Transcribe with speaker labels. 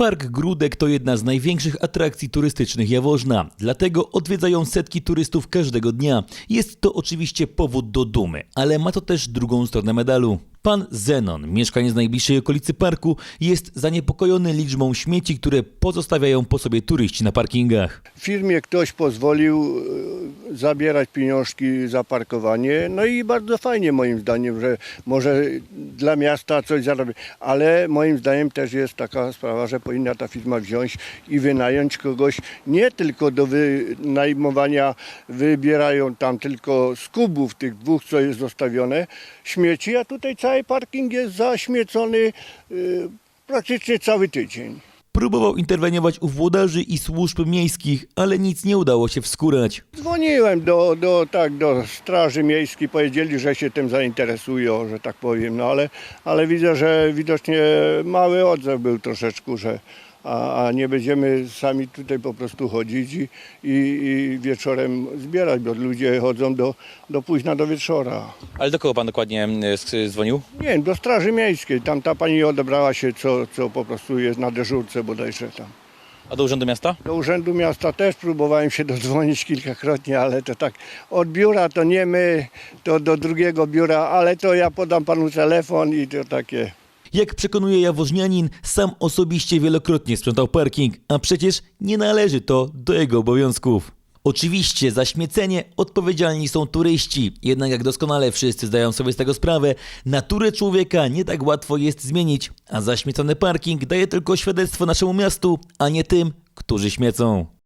Speaker 1: Park Grudek to jedna z największych atrakcji turystycznych Jaworzna, dlatego odwiedzają setki turystów każdego dnia. Jest to oczywiście powód do dumy, ale ma to też drugą stronę medalu. Pan Zenon, mieszkaniec najbliższej okolicy parku, jest zaniepokojony liczbą śmieci, które pozostawiają po sobie turyści na parkingach.
Speaker 2: firmie ktoś pozwolił zabierać pieniążki za parkowanie. No i bardzo fajnie moim zdaniem, że może dla miasta coś zarobi. Ale moim zdaniem też jest taka sprawa, że powinna ta firma wziąć i wynająć kogoś nie tylko do wynajmowania, wybierają tam tylko z kubów tych dwóch, co jest zostawione, śmieci, a tutaj cały parking jest zaśmiecony y, praktycznie cały tydzień.
Speaker 1: Próbował interweniować u włodarzy i służb miejskich, ale nic nie udało się wskórać.
Speaker 2: Dzwoniłem do, do, tak, do Straży Miejskiej, powiedzieli, że się tym zainteresują, że tak powiem, no ale, ale widzę, że widocznie mały odzew był troszeczkę, że a, a nie będziemy sami tutaj po prostu chodzić i, i, i wieczorem zbierać, bo ludzie chodzą do, do późna do wieczora.
Speaker 3: Ale do kogo pan dokładnie e, dzwonił?
Speaker 2: Nie wiem, do Straży Miejskiej, tam ta pani odebrała się, co, co po prostu jest na dyżurce bodajże tam.
Speaker 3: A do Urzędu Miasta?
Speaker 2: Do Urzędu Miasta też próbowałem się dodzwonić kilkakrotnie, ale to tak od biura to nie my, to do drugiego biura, ale to ja podam panu telefon i to takie.
Speaker 1: Jak przekonuje jaworznianin, sam osobiście wielokrotnie sprzątał parking, a przecież nie należy to do jego obowiązków. Oczywiście za śmiecenie odpowiedzialni są turyści, jednak jak doskonale wszyscy zdają sobie z tego sprawę, naturę człowieka nie tak łatwo jest zmienić, a zaśmiecony parking daje tylko świadectwo naszemu miastu, a nie tym, którzy śmiecą.